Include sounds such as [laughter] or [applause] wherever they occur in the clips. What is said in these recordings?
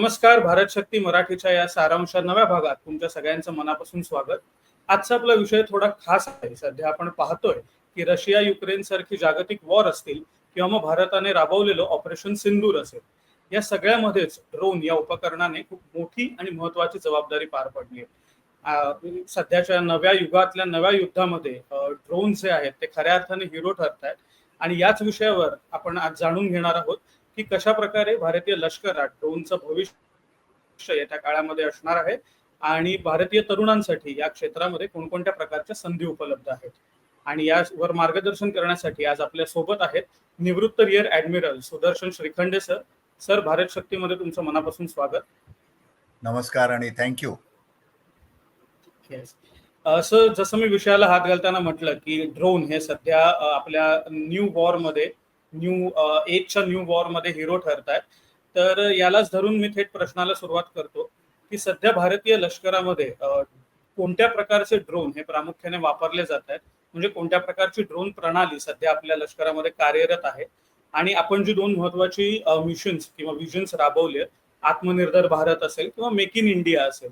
नमस्कार भारत शक्ती मराठीच्या या सारांशा नव्या भागात तुमच्या सगळ्यांचं मनापासून स्वागत. आजचा आपला विषय थोडा खास आहे. सध्या आपण पाहतोय की रशिया युक्रेन सारखी जागतिक वॉर असतील किंवा मग भारताने राबवलेलं ऑपरेशन सिंदूर असेल या सगळ्यामध्येच ड्रोन या उपकरणाने खूप मोठी आणि महत्वाची जबाबदारी पार पडली आहे. सध्याच्या नव्या युगातल्या नव्या युद्धामध्ये ड्रोन जे आहेत ते खऱ्या अर्थाने हिरो ठरत आहेत आणि याच विषयावर आपण आज जाणून घेणार आहोत. की कशा प्रकारे भारतीय लष्करात ड्रोनचं भविष्य येत्या काळामध्ये असणार आहे आणि भारतीय तरुणांसाठी या क्षेत्रामध्ये कोणकोणत्या प्रकारच्या संधी उपलब्ध आहेत? आणि यावर मार्गदर्शन करण्यासाठी आज आपल्यासोबत आहेत निवृत्त rear admiral Sudarshan Shrikhande sir. Sir Bharat शक्तीमध्ये तुमचं मनापासून स्वागत. नमस्कार आणि थँक्यू सर जसं मी विषयाला हात घालताना म्हटलं की ड्रोन हे सध्या आपल्या न्यू वॉरमध्ये न्यू एजच्या न्यू वॉरमध्ये हिरो ठरत आहेत तर यालाच धरून मी थेट प्रश्नाला सुरुवात करतो की सध्या भारतीय लष्करामध्ये कोणत्या प्रकारचे ड्रोन हे प्रामुख्याने वापरले जात आहेत म्हणजे कोणत्या प्रकारची ड्रोन प्रणाली सध्या आपल्या लष्करामध्ये कार्यरत आहे? आणि आपण जी दोन महत्वाची मिशन्स किंवा विजन्स राबवले आत्मनिर्भर भारत असेल किंवा मेक इन इंडिया असेल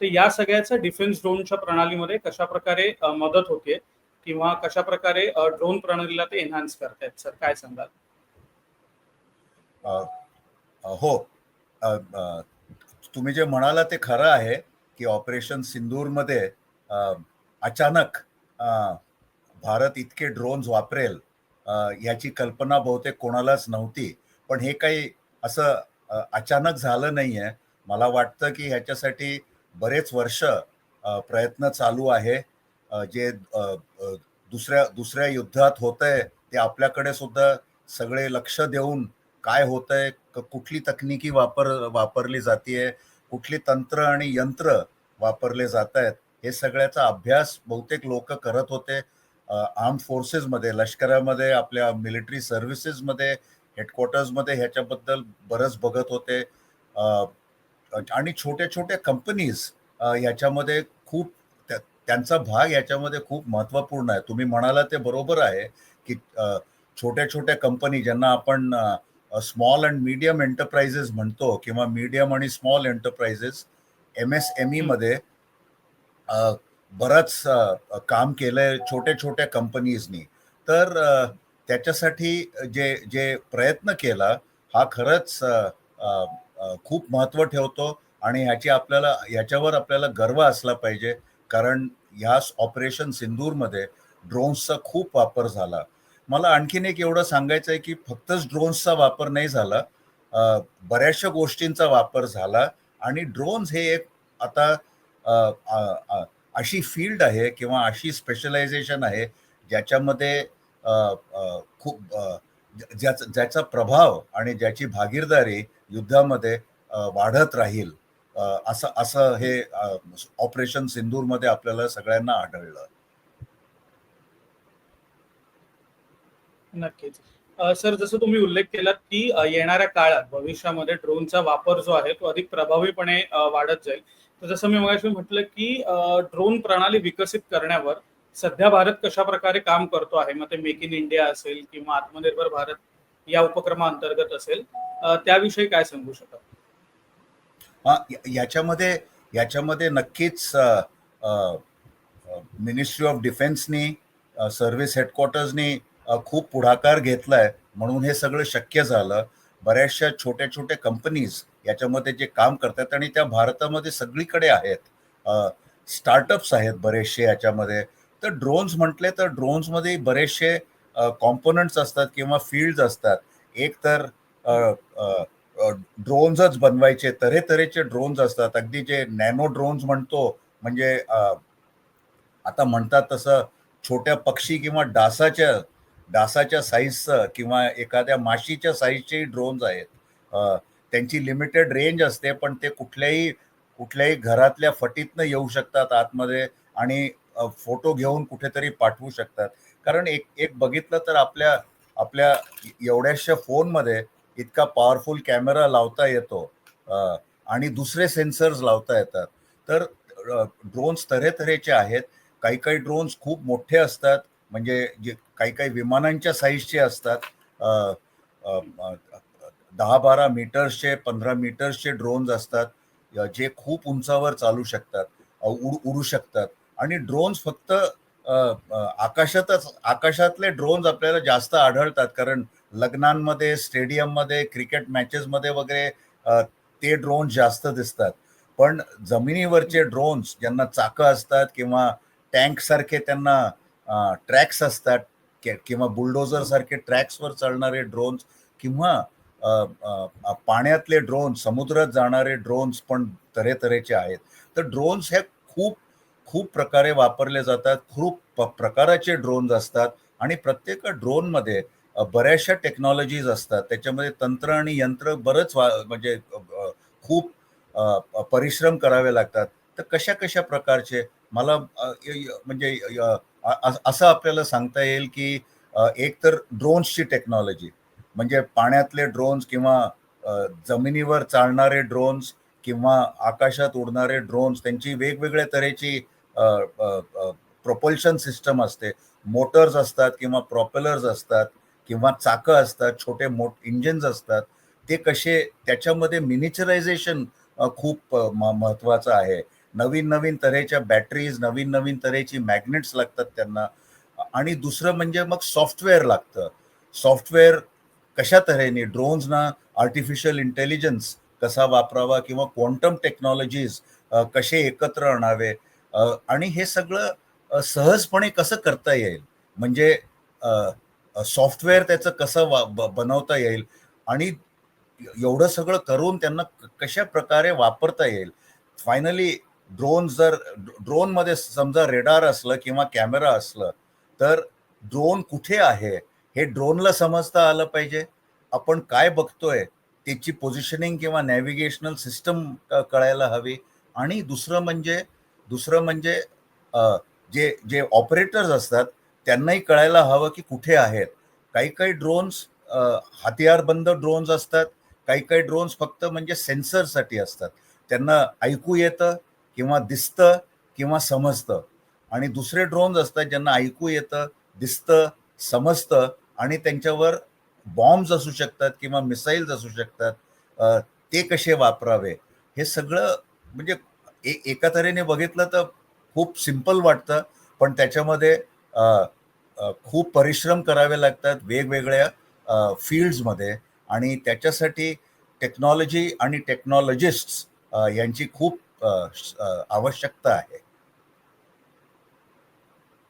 तर या सगळ्याचा डिफेन्स ड्रोनच्या प्रणालीमध्ये कशा प्रकारे मदत होते? किंवा कशा प्रकारे ड्रोन प्रणालीला ते एनहान्स करतायत सर? काय सांगाल? हो. तुम्ही जे म्हणाला ते खरं आहे की ऑपरेशन सिंदूरमध्ये अचानक भारत इतके ड्रोन्स वापरेल याची कल्पना बहुतेक कोणालाच नव्हती. पण हे काही असं अचानक झालं नाही आहे मला वाटतं की ह्याच्यासाठी बरेच वर्ष प्रयत्न चालू आहे. जे दुसऱ्या दुसऱ्या युद्धात होत आहे ते आपल्याकडे सुद्धा सगळे लक्ष देऊन काय होत आहे कुठली तकनिकी वापर वापरली जाते कुठली तंत्र आणि यंत्र वापरले जात आहेत हे सगळ्याचा अभ्यास बहुतेक लोक करत होते. आर्म फोर्सेसमध्ये लष्करामध्ये आपल्या मिलिटरी सर्व्हिसेसमध्ये हेडक्वार्टर्समध्ये ह्याच्याबद्दल बरंच बघत होते. आणि छोट्या छोट्या कंपनीज ह्याच्यामध्ये खूप त्यांचा भाग याच्यामध्ये खूप महत्त्वपूर्ण आहे. तुम्ही म्हणाला ते बरोबर आहे की छोट्या छोट्या कंपनी ज्यांना आपण स्मॉल अँड मीडियम एंटरप्राइजेस म्हणतो किंवा मीडियम आणि small enterprises M S M E मध्ये बरंच काम केलंय छोट्या छोट्या कंपनीजनी तर त्याच्यासाठी जे जे प्रयत्न केला हा खरंच खूप महत्त्व ठेवतो आणि ह्याची आपल्याला ह्याच्यावर आपल्याला गर्व असला पाहिजे. कारण ह्या ऑपरेशन सिंदूरमध्ये ड्रोन्सचा खूप वापर झाला. मला आणखीन एक एवढं सांगायचं आहे की फक्तच ड्रोन्सचा वापर नाही झाला बऱ्याचशा गोष्टींचा वापर झाला आणि ड्रोन्स हे एक आता अशी फील्ड आहे किंवा अशी स्पेशलायझेशन आहे ज्याच्यामध्ये खूप ज्याचा ज्याचा प्रभाव आणि ज्याची भागीरदारी युद्धामध्ये वाढत राहील. असं असं हे ऑपरेशन सिंदूरमध्ये आपल्याला सगळ्यांना आढळलं. नक्कीच. सर जसं तुम्ही उल्लेख केलात की येणाऱ्या काळात भविष्यामध्ये ड्रोनचा वापर जो आहे तो अधिक प्रभावीपणे वाढत जाईल. तर जसं मी मगाशी म्हटलं की ड्रोन प्रणाली विकसित करण्यावर सध्या भारत कशा प्रकारे काम करतो आहे? मग ते मेक इन इंडिया असेल किंवा आत्मनिर्भर भारत या उपक्रमाअंतर्गत असेल त्याविषयी काय सांगू शकता याच्यामध्ये याच्यामध्ये नक्कीच मिनिस्ट्री ऑफ डिफेन्सनी सर्व्हिस हेडक्वार्टर्सनी खूप पुढाकार घेतलाय. म्हणून हे सगळं शक्य झालं. बऱ्याचशा छोट्या छोट्या कंपनीज याच्यामध्ये जे काम करतात आणि त्या भारतामध्ये सगळीकडे आहेत. स्टार्टअप्स आहेत बरेचसे याच्यामध्ये. तर ड्रोन्स म्हटले तर ड्रोन्समध्ये बरेचसे कॉम्पोनंट्स असतात किंवा फील्ड्स असतात. एक तर ड्रोन्सच बनवायचे तऱ्हेतऱ्हेचे ड्रोन्स असतात. अगदी जे नॅनो ड्रोन्स म्हणतो म्हणजे आता म्हणतात तसं छोट्या पक्षी किंवा डासाच्या डासाच्या साईजचं किंवा एखाद्या माशीच्या साईजचेही ड्रोन्स आहेत. त्यांची लिमिटेड रेंज असते पण ते कुठल्याही कुठल्याही घरातल्या फटीतनं येऊ शकतात आतमध्ये आणि फोटो घेऊन कुठेतरी पाठवू शकतात. कारण एक एक बघितलं तर आपल्या आपल्या एवढ्याशा फोनमध्ये इतका पॉवरफुल कॅमेरा लावता येतो. आणि दुसरे सेन्सर्स लावता येतात. तर ड्रोन्स तऱ्हेतऱ्हेचे आहेत. काही काही ड्रोन्स खूप मोठे असतात. म्हणजे जे काही काही विमानांच्या साईजचे असतात. दहा बारा मीटर्सचे पंधरा मीटर्सचे ड्रोन्स असतात. जे खूप उंचावर चालू शकतात. उड उडू शकतात. आणि ड्रोन्स फक्त आकाशातच आकाशातले ड्रोन्स आपल्याला जास्त आढळतात. कारण लग्नांमध्ये स्टेडियममध्ये क्रिकेट मॅचेसमध्ये वगैरे ते ड्रोन्स जास्त दिसतात. पण जमिनीवरचे ड्रोन्स ज्यांना चाकं असतात किंवा टँकसारखे त्यांना ट्रॅक्स असतात किंवा बुलडोझरसारखे ट्रॅक्सवर चालणारे ड्रोन्स किंवा पाण्यातले ड्रोन्स समुद्रात जाणारे ड्रोन्स पण तऱ्हेतऱ्हेचे आहेत. तर ड्रोन्स हे खूप खूप प्रकारे वापरले जातात खूप प- प्रकाराचे ड्रोन्स असतात आणि प्रत्येक ड्रोनमध्ये बऱ्याचशा टेक्नॉलॉजीज असतात. त्याच्यामध्ये तंत्र आणि यंत्र बरंच वा म्हणजे खूप परिश्रम करावे लागतात. तर कशा कशा प्रकारचे? मला य- म्हणजे असं आपल्याला सांगता येईल की एक तर ड्रोन्सची टेक्नॉलॉजी म्हणजे पाण्यातले ड्रोन्स किंवा जमिनीवर चालणारे ड्रोन्स किंवा आकाशात उडणारे ड्रोन्स त्यांची वेगवेगळ्या तऱ्हेची प्रोपल्शन सिस्टम असते. मोटर्स असतात किंवा प्रॉपेलर्स असतात किंवा चाकं असतात छोटे मोठ इंजिन्स असतात. ते कसे त्याच्यामध्ये मिनिचरायझेशन खूप महत्त्वाचं आहे. नवीन नवीन तऱ्हेच्या बॅटरीज नवीन नवीन तऱ्हेची मॅग्नेट्स लागतात त्यांना. आणि दुसरं म्हणजे मग सॉफ्टवेअर लागतं. सॉफ्टवेअर कशा तऱ्हेने? ड्रोन्सना आर्टिफिशियल इंटेलिजन्स कसा वापरावा किंवा क्वांटम टेक्नॉलॉजीज कसे एकत्र आणावे? आणि हे सगळं सहजपणे कसं करता येईल? म्हणजे सॉफ्टवेअर त्याचं कसं वा ब- बनवता येईल? आणि एवढं सगळं करून त्यांना क- कशा प्रकारे वापरता येईल? फायनली ड्रोन जर ड्रोनमध्ये समजा रेडार असलं किंवा कॅमेरा असलं तर ड्रोन कुठे आहे? हे ड्रोनला समजता आलं पाहिजे. आपण काय बघतोय? त्याची पोझिशनिंग किंवा नॅव्हिगेशनल सिस्टम कळायला हवी. आणि दुसरं म्हणजे दुसरं म्हणजे जे जे ऑपरेटर्स असतात त्यांनाही कळायला हवं की कुठे आहेत. काही काही ड्रोन्स हतियारबंद ड्रोन्स असतात. काही काही ड्रोन्स फक्त म्हणजे सेन्सरसाठी असतात. त्यांना ऐकू येतं किंवा दिसतं किंवा समजतं. आणि दुसरे ड्रोन्स असतात ज्यांना ऐकू येतं दिसतं समजतं आणि त्यांच्यावर बॉम्ब्स असू शकतात किंवा मिसाईल्स असू शकतात. ते कसे वापरावे? हे सगळं म्हणजे एका तऱ्हेने बघितलं तर खूप सिंपल वाटतं पण त्याच्यामध्ये खूप परिश्रम करावे लागतात वेगवेगळ्या फील्ड्समध्ये आणि त्याच्यासाठी टेक्नॉलॉजी आणि टेक्नॉलॉजिस्ट यांची खूप आवश्यकता आहे.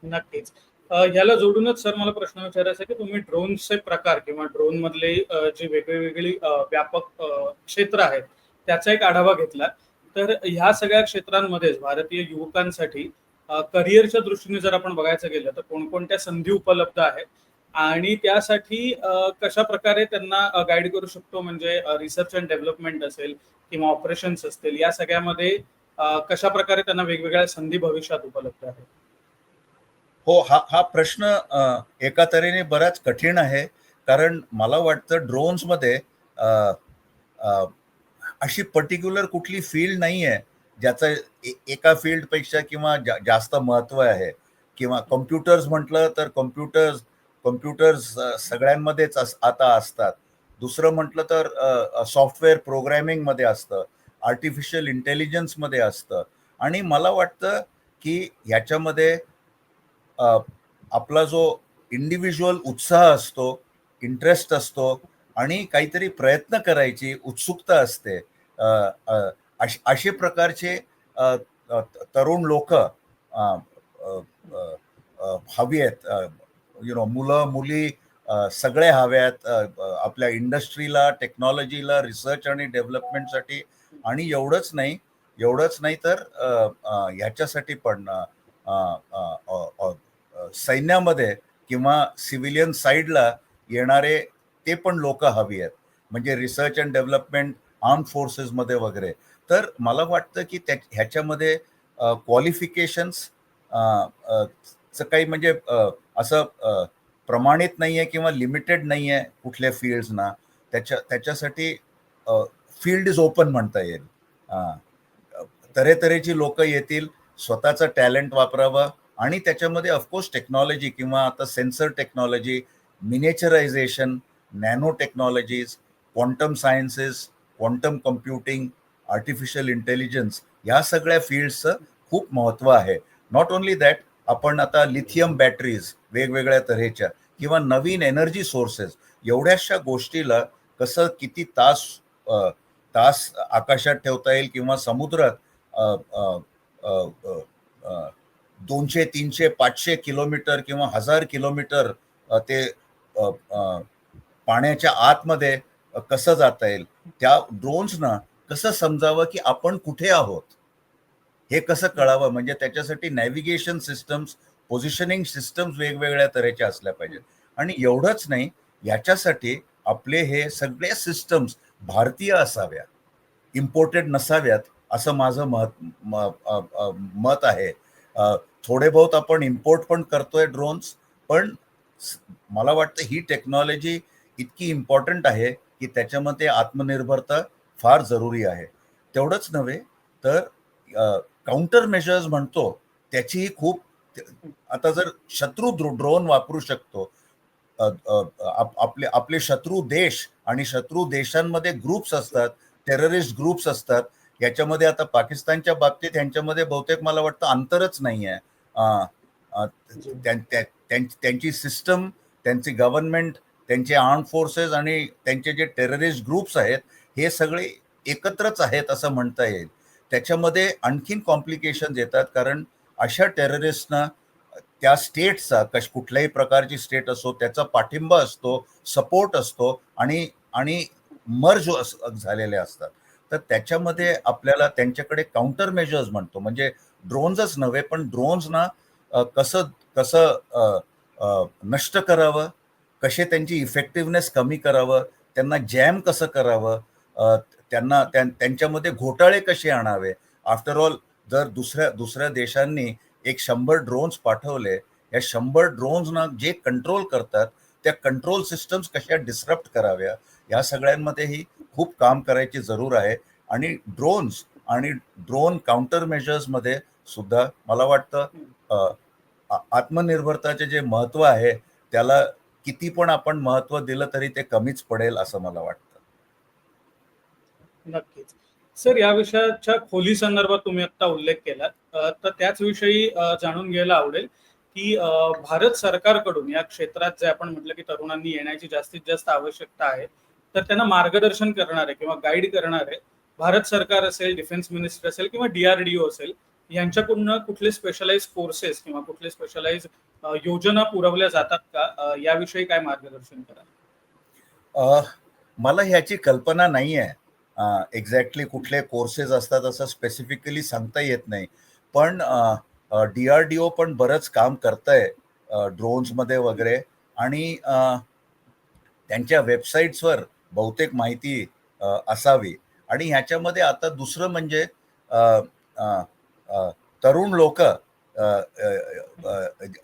नक्कीच. याला ह्याला जोडूनच सर मला प्रश्न विचारायचा की तुम्ही ड्रोनचे प्रकार किंवा ड्रोन मधले जे वेगवेगळी व्यापक क्षेत्र आहेत त्याचा एक आढावा घेतला. तर ह्या सगळ्या क्षेत्रांमध्येच भारतीय युवकांसाठी करिअरच्या दृष्टीने जर आपण बघायचं गेलं तर कोणकोणत्या संधी उपलब्ध आहेत? आणि त्यासाठी कशा प्रकारे त्यांना गाईड करू शकतो? म्हणजे रिसर्च अँड डेव्हलपमेंट असेल किंवा ऑपरेशन्स असतील या सगळ्यामध्ये कशा प्रकारे त्यांना वेगवेगळ्या संधी भविष्यात उपलब्ध आहेत? हो हा हा प्रश्न एका तऱ्हेने बराच कठीण आहे. कारण मला वाटतं ड्रोन्समध्ये अशी पर्टिक्युलर कुठली फील्ड नाही आहे ज्याचं एका फील्डपेक्षा किंवा जा, जास्त महत्त्व आहे. किंवा कम्प्युटर्स म्हटलं तर कम्प्युटर्स कम्प्युटर्स सगळ्यांमध्येच अस, आता असतात. दुसरं म्हटलं तर सॉफ्टवेअर प्रोग्रॅमिंगमध्ये असतं. आर्टिफिशियल इंटेलिजन्समध्ये असतं. आणि मला वाटतं की ह्याच्यामध्ये आपला जो इंडिव्हिज्युअल उत्साह असतो इंटरेस्ट असतो आणि काहीतरी प्रयत्न करायची उत्सुकता असते अश- असे प्रकारचे तरुण लोक हवी आहेत यु नो मुलं मुली सगळे हव्यात आपल्या इंडस्ट्रीला टेक्नॉलॉजीला रिसर्च आणि डेव्हलपमेंटसाठी आणि एवढंच नाही एवढंच नाही तर ह्याच्यासाठी पण सैन्यामध्ये किंवा सिव्हिलियन साईडला येणारे ते पण लोक हवी आहेत. म्हणजे रिसर्च अँड डेव्हलपमेंट आर्म फोर्सेसमध्ये वगैरे. तर मला वाटतं की त्या ह्याच्यामध्ये क्वालिफिकेशन्स चं काही म्हणजे असं प्रमाणित नाही आहे किंवा लिमिटेड नाही आहे कुठल्या फील्ड्सना त्याच्या त्याच्यासाठी फील्ड इज ओपन म्हणता येईल. तऱ्हेतऱ्हेची लोक येतील स्वतःचं टॅलेंट वापरावं आणि त्याच्यामध्ये ऑफकोर्स टेक्नॉलॉजी किंवा आता sensor technology miniaturisation nano technologies quantum sciences quantum computing artificial intelligence या सगळ्या फील्डचं खूप महत्त्व आहे. नॉट ओन्ली दॅट आपण आता लिथियम बॅटरीज वेगवेगळ्या तऱ्हेच्या किंवा नवीन एनर्जी सोर्सेस एवढ्याशा गोष्टीला कसं किती तास तास आकाशात ठेवता येईल किंवा समुद्रात दोनशे तीनशे पाचशे किलोमीटर किंवा हजार किलोमीटर ते आ, आ, पाण्याच्या आतमध्ये कसं जाता येईल? त्या ड्रोन्सना कसं समजावं की आपण कुठे आहोत? हे कसं कळावं? म्हणजे त्याच्यासाठी नॅव्हिगेशन सिस्टम्स पोझिशनिंग सिस्टम्स वेगवेगळ्या तऱ्हेच्या असल्या पाहिजेत. आणि एवढंच नाही याच्यासाठी आपले हे सगळे सिस्टम्स भारतीय असाव्या इम्पोर्टेड नसाव्यात असं माझं मत मत आहे. थोडे बहुत आपण इम्पोर्ट पण करतोय ड्रोन्स पण मला वाटतं ही टेक्नॉलॉजी इतकी इम्पॉर्टंट आहे की त्याच्यामध्ये आत्मनिर्भरता फार जरुरी आहे. तेवढंच नव्हे तर काउंटर मेजर्स म्हणतो त्याचीही खूप आता जर शत्रू ड्रोन वापरू शकतो आप- आपले आपले शत्रू देश आणि शत्रू देशांमध्ये ग्रुप्स असतात टेररिस्ट ग्रुप्स असतात याच्यामध्ये आता पाकिस्तानच्या बाबतीत यांच्यामध्ये बहुतेक मला वाटतं अंतरच नाही आहे त्यां- त्या- त्यां- त्यांची सिस्टम त्यांची गव्हर्नमेंट त्यांचे आर्म फोर्सेस आणि त्यांचे जे टेररिस्ट ग्रुप्स आहेत हे सगळे एकत्रच आहेत असं म्हणता येईल. त्याच्यामध्ये आणखीन कॉम्प्लिकेशन येतात कारण अशा टेररिस्टना त्या स्टेटचा कश कुठल्याही प्रकारची स्टेट असो त्याचा पाठिंबा असतो सपोर्ट असतो आणि आणि मर्ज झालेले असतात. तर त्याच्यामध्ये आपल्याला त्यांच्याकडे काउंटर मेजर्स म्हणतो. म्हणजे ड्रोन्सच नव्हे पण ड्रोन्सना कसं कसं नष्ट करावं कसे त्यांची इफेक्टिव्हनेस कमी करावं त्यांना जॅम कसं करावं त्यांना त्यां- त्यांच्यामध्ये घोटाळे कसे आणावे? आफ्टर ऑल जर दुसऱ्या दुसऱ्या देशांनी एक शंभर ड्रोन्स पाठवले या शंभर ड्रोन्सना जे कंट्रोल करतात त्या कंट्रोल सिस्टम्स कशा डिस्रप्ट कराव्या? या सगळ्यांमध्येही खूप काम करायची जरूर आहे. आणि ड्रोन्स आणि ड्रोन काउंटर मेजर्समध्ये सुद्धा मला वाटतं आत्मनिर्भरताचे जे महत्त्व आहे त्याला किती पण आपण महत्त्व दिलं तरी ते कमीच पडेल असं मला वाटतं. नक्कीच. सर या विषयाच्या खोली संदर्भात तुम्ही आता उल्लेख केला तर त्याच विषयी जाणून घ्यायला आवडेल की भारत सरकारकडून या क्षेत्रात जे आपण म्हटलं की तरुणांनी येण्याची जास्तीत जास्त आवश्यकता आहे तर त्यांना मार्गदर्शन करणारे किंवा गाईड करणारे भारत सरकार असेल डिफेन्स मिनिस्टर असेल किंवा डीआरडीओ असेल यांच्याकडून कुठले स्पेशलाइज कोर्सेस किंवा कुठले स्पेशलाइज योजना पुरवल्या जातात का? याविषयी काय मार्गदर्शन करा मला ह्याची कल्पना नाही आहे. एक्झॅक्टली कुठले कोर्सेस असतात असं स्पेसिफिकली सांगता येत नाही. पण डी आर डी ओ पण बरंच काम करतंय ड्रोन्समध्ये वगैरे. आणि त्यांच्या वेबसाईट्सवर बहुतेक माहिती असावी. आणि ह्याच्यामध्ये आता दुसरं म्हणजे तरुण लोक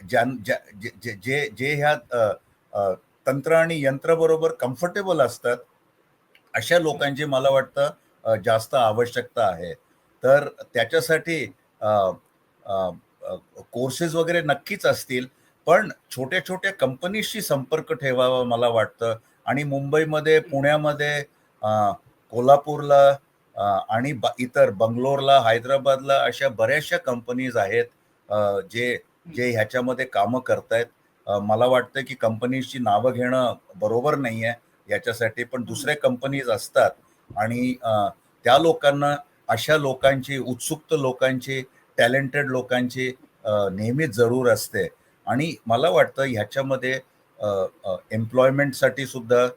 जे जे जे ह्या तंत्र आणि यंत्राबरोबर कम्फर्टेबल असतात अशा लोकांची मला वाटतं जास्त आवश्यकता आहे. तर त्याच्यासाठी कोर्सेस वगैरे नक्कीच असतील पण छोट्या छोट्या कंपनीशी संपर्क ठेवावा मला वाटतं. आणि मुंबईमध्ये पुण्यामध्ये कोल्हापूरला आणि ब- इतर बंगलोरला हैदराबादला अशा बऱ्याचशा कंपनीज आहेत जे जे ह्याच्यामध्ये कामं करतायत. आहेत मला वाटतं की कंपनीजची नावं घेणं बरोबर नाही आहे याच्यासाठी पण दुसऱ्या कंपनीज असतात. आणि त्या लोकांना अशा लोकांची उत्सुक्त लोकांची टॅलेंटेड लोकांची नेहमीच जरूर असते. आणि मला वाटतं ह्याच्यामध्ये एम्प्लॉयमेंटसाठी सुद्धा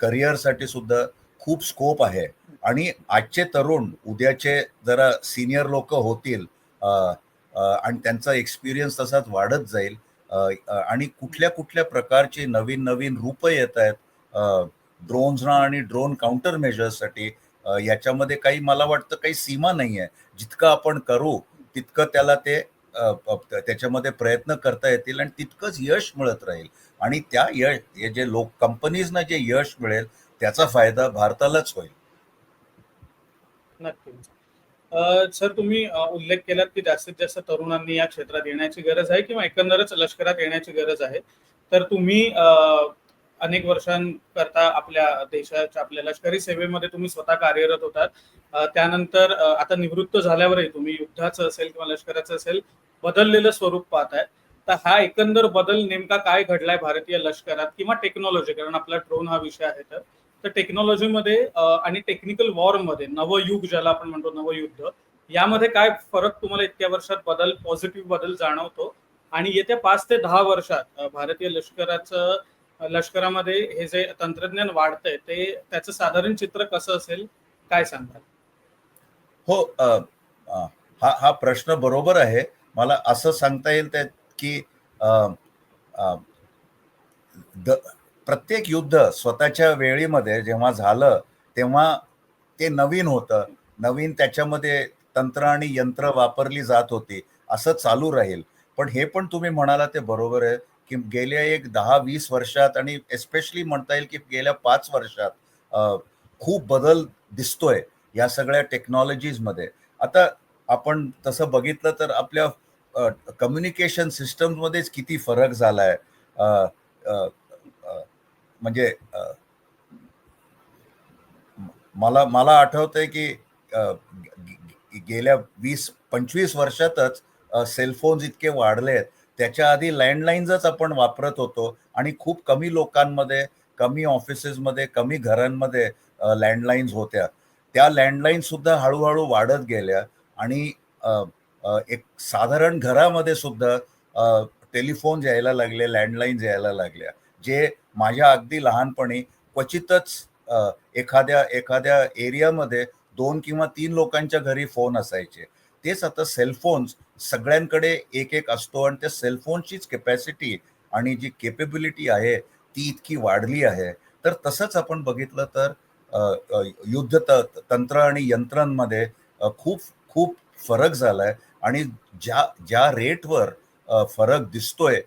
करिअरसाठी सुद्धा खूप स्कोप आहे. आणि आजचे तरुण उद्याचे जरा सिनियर लोक होतील आणि त्यांचा एक्सपिरियन्स तसाच वाढत जाईल. आणि कुठल्या कुठल्या प्रकारची नवीन नवीन रूपं येत आहेत ड्रोन्सना आणि ड्रोन काउंटर मेजर्ससाठी याच्यामध्ये काही मला वाटतं काही सीमा नाही आहे जितकं आपण करू तितकं त्याला ते त्याच्यामध्ये प्रयत्न करता येतील आणि तितकंच यश मिळत राहील. आणि त्या यश हे जे लोक कंपनीजना जे यश मिळेल त्याचा फायदा भारतालाच होईल. नक्की. सर तुम्ही उल्लेख केलात की जास्तीत जास्त तरुणांनी या क्षेत्रात येण्याची गरज आहे किंवा एकंदरच लष्करात येण्याची गरज आहे. तर तुम्ही अनेक वर्षांकरता आपल्या देशाच्या आपल्या लष्करी सेवेमध्ये तुम्ही स्वतः कार्यरत होतात. त्यानंतर आता निवृत्त झाल्यावरही तुम्ही युद्धाचं असेल किंवा लष्कराचं असेल बदललेलं स्वरूप पाहताय तर हा एकंदर बदल नेमका काय घडलाय भारतीय लष्करात किंवा टेक्नॉलॉजी कारण आपला ड्रोन हा विषय आहे तर. तर टेक्नॉलॉजीमध्ये आणि टेक्निकल वॉरमध्ये नवयुग ज्याला आपण म्हणतो नवयुद्ध यामध्ये काय फरक तुम्हाला इतक्या वर्षात बदल पॉझिटिव्ह बदल जाणवतो? आणि येत्या पाच ते दहा वर्षात भारतीय लष्कराचं लष्करामध्ये हे जे तंत्रज्ञान वाढतंय ते त्याचं साधारण चित्र कसं असेल? काय सांगाल? हो हा हा प्रश्न बरोबर आहे. मला असं सांगता येईल त्यात की द- प्रत्येक युद्ध स्वतःच्या वेळीमध्ये जेव्हा झालं तेव्हा ते नवीन होतं. नवीन त्याच्यामध्ये तंत्र आणि यंत्र वापरली जात होती. असं चालू राहील. पण हे पण तुम्ही म्हणाला ते बरोबर आहे की गेल्या एक दहा वीस वर्षात आणि एस्पेशली म्हणता येईल की गेल्या पाच वर्षात खूप बदल दिसतोय या सगळ्या टेक्नॉलॉजीजमध्ये आता आपण तसं बघितलं तर आपल्या कम्युनिकेशन सिस्टममध्येच किती फरक झाला आहे म्हणजे मला मला आठवतंय की गेल्या वीस पंचवीस वर्षातच सेलफोन्स इतके वाढले आहेत त्याच्या आधी लँडलाईन्सच आपण वापरत होतो आणि खूप कमी लोकांमध्ये कमी ऑफिसेसमध्ये कमी घरांमध्ये लँडलाईन्स होत्या. त्या लँडलाईन सुद्धा हळूहळू वाढत गेल्या आणि एक साधारण घरामध्ये सुद्धा टेलिफोन यायला लागले लँडलाईन्स यायला लागल्या. जे माझ्या अगदी लहानपणी क्वचितच एखाद्या एखाद्या एरियामध्ये दोन किंवा तीन लोकांच्या घरी फोन असायचे. तेच आता सेलफोन्स सगळ्यांकडे एक एक असतो आणि त्या सेलफोनचीच कॅपॅसिटी आणि जी केपेबिलिटी आहे ती इतकी वाढली आहे. तर तसंच आपण बघितलं तर युद्ध त- तंत्र आणि यंत्रांमध्ये खूप खूप फरक झाला आहे आणि ज्या ज्या रेटवर फरक दिसतोय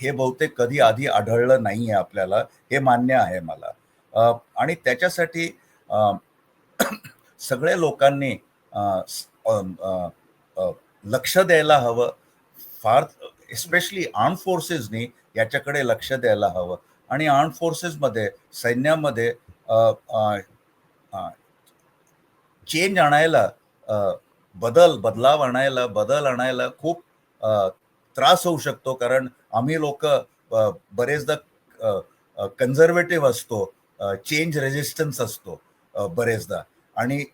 हे बहुतेक कधी आधी आढळलं नाही आहे आपल्याला हे मान्य आहे मला. आणि त्याच्यासाठी [clears throat] सगळ्या लोकांनी लक्ष द्यायला हवं. फार एस्पेशली आर्म फोर्सेसनी याच्याकडे लक्ष द्यायला हवं. आणि आर्म फोर्सेसमध्ये सैन्यामध्ये चेंज आणायला बदल बदलाव आणायला बदल आणायला खूप त्रास होऊ शकतो कारण आम्ही लोक बरेचदा कन्झर्वेटिव्ह असतो चेंज रेजिस्टन्स असतो बरेचदा. आणि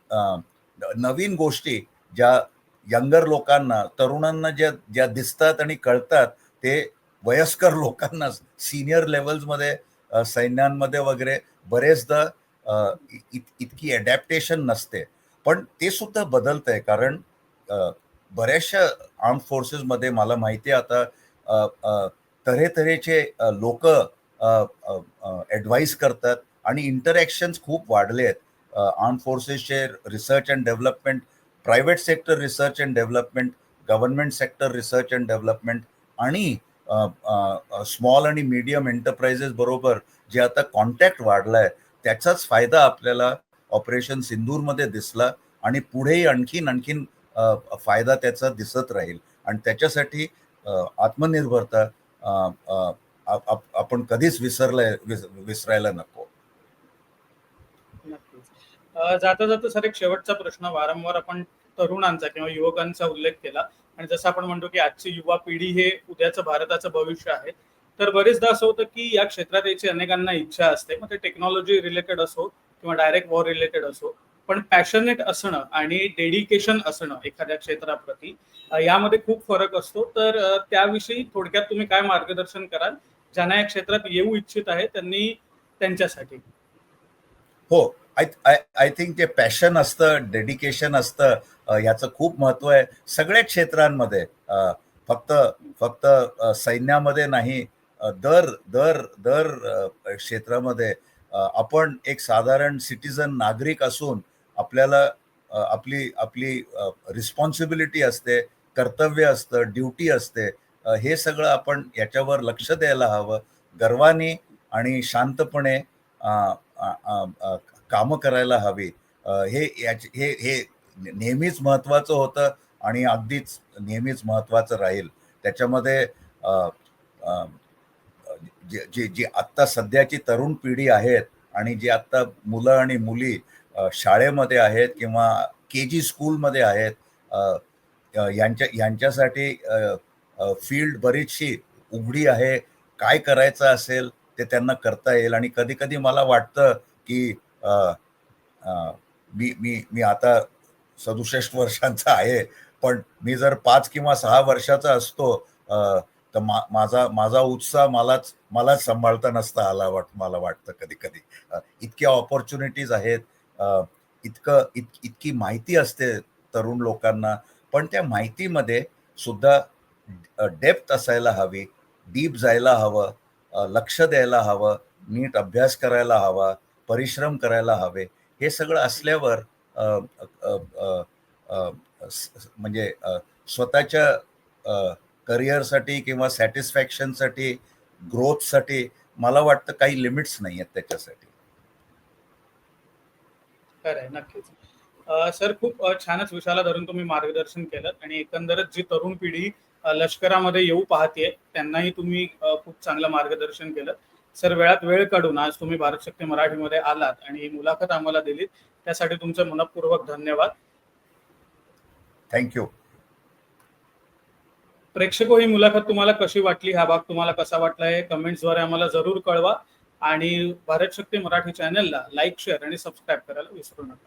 नवीन गोष्टी ज्या यंगर लोकांना तरुणांना ज्या ज्या दिसतात आणि कळतात ते वयस्कर लोकांना सिनियर लेवल्समध्ये सैन्यांमध्ये वगैरे बरेचदा इत- इतकी ॲडॅप्टेशन नसते. पण ते सुद्धा बदलत आहे कारण बऱ्याचशा आर्म फोर्सेसमध्ये मला माहिती आहे आता तऱ्हे तऱ्हेचे तऱ्हेतऱ्हेचे लोक ॲडवाईस करतात आणि इंटरॅक्शन्स खूप वाढले आहेत. Arm फोर्सेसचे research and development private sector research and development government sector research and development आणि स्मॉल आणि मीडियम एंटरप्राइजेस बरोबर जे आता कॉन्टॅक्ट वाढला आहे त्याचाच फायदा आपल्याला ऑपरेशन सिंदूरमध्ये दिसला आणि पुढेही आणखीन आणखीन फायदा त्याचा दिसत राहील. आणि त्याच्यासाठी आत्मनिर्भरता आपण कधीच विसरलाय विसरायला नको. जाता जाता सर एक शेवटचा प्रश्न. वारंवार आपण तरुणांचा किंवा युवकांचा उल्लेख केला. आणि जसं आपण म्हणतो की आजची युवा पिढी हे उद्याचं भारताचं भविष्य आहे. तर बरेचदा असं होतं की या क्षेत्रात याची अनेकांना इच्छा असते. मग ते टेक्नॉलॉजी रिलेटेड असो किंवा डायरेक्ट वॉर रिलेटेड असो. पण पॅशनेट असणं आणि डेडिकेशन असणं एखाद्या क्षेत्राप्रती यामध्ये खूप फरक असतो. तर त्याविषयी थोडक्यात तुम्ही काय मार्गदर्शन कराल ज्यांना या क्षेत्रात येऊ इच्छित आहे त्यांनी त्यांच्यासाठी? हो. आय आय थिंक ते पॅशन असतं डेडिकेशन असतं याचं खूप महत्त्व आहे. सगळ्या क्षेत्रांमध्ये फक्त फक्त सैन्यामध्ये नाही दर दर दर क्षेत्रामध्ये आपण एक साधारण सिटीजन नागरिक असून आपल्याला आपली आपली रिस्पॉन्सिबिलिटी असते कर्तव्य असतं ड्युटी असते हे सगळं आपण याच्यावर लक्ष द्यायला हवं. गर्वाने आणि शांतपणे कामं करायला हवी. हे याच- हे हे नेहमीच महत्त्वाचं होतं आणि अगदीच नेहमीच महत्त्वाचं राहील. त्याच्यामध्ये जी जे जी आत्ता सध्याची तरुण पिढी आहेत आणि जी आत्ता मुलं आणि मुली शाळेमध्ये आहेत किंवा के जी स्कूलमध्ये आहेत यांच्या यांच्यासाठी फील्ड बरीचशी उघडी आहे. काय करायचं असेल ते त्यांना करता येईल. आणि कधी कधी मला वाटतं की मी मी मी आता सदुसष्ट वर्षांचा आहे पण मी जर पाच किंवा सहा वर्षाचा असतो तर मा माझा माझा उत्साह मलाच मलाच सांभाळता नसता आला वाट मला वाटतं कधी कधी इतक्या ऑपॉर्च्युनिटीज आहेत. इतकं इत इतकी माहिती असते तरुण लोकांना पण त्या माहितीमध्ये सुद्धा डेप्थ असायला हवी डीप जायला हवं लक्ष द्यायला हवं नीट अभ्यास करायला हवा परिश्रम करायला हवे हे सगळं असल्यावर म्हणजे स्वतःच्या करिअरसाठी किंवा सॅटिस्फॅक्शनसाठी ग्रोथसाठी मला वाटतं काही लिमिट्स नाही आहेत त्याच्यासाठी. खरं आहे नक्कीच. सर खूप छानच विषयाला धरून तुम्ही मार्गदर्शन केलं आणि एकंदरच जी तरुण पिढी लष्करामध्ये येऊ पाहते त्यांनाही तुम्ही खूप चांगलं मार्गदर्शन केलं सर वेळात वेळ काढून आज तुम्ही भारत शक्ती मराठीमध्ये आलात आणि ही मुलाखत आम्हाला दिलीत. त्यासाठी तुमचे मनपूर्वक धन्यवाद. थँक्यू. प्रेक्षको ही मुलाखत तुम्हाला कशी वाटली? हा भाग तुम्हाला कसा वाटला हे कमेंट्सद्वारे आम्हाला जरूर कळवा. आणि भारत शक्ती मराठी चॅनलला लाईक शेअर आणि सबस्क्राईब करायला विसरू नका.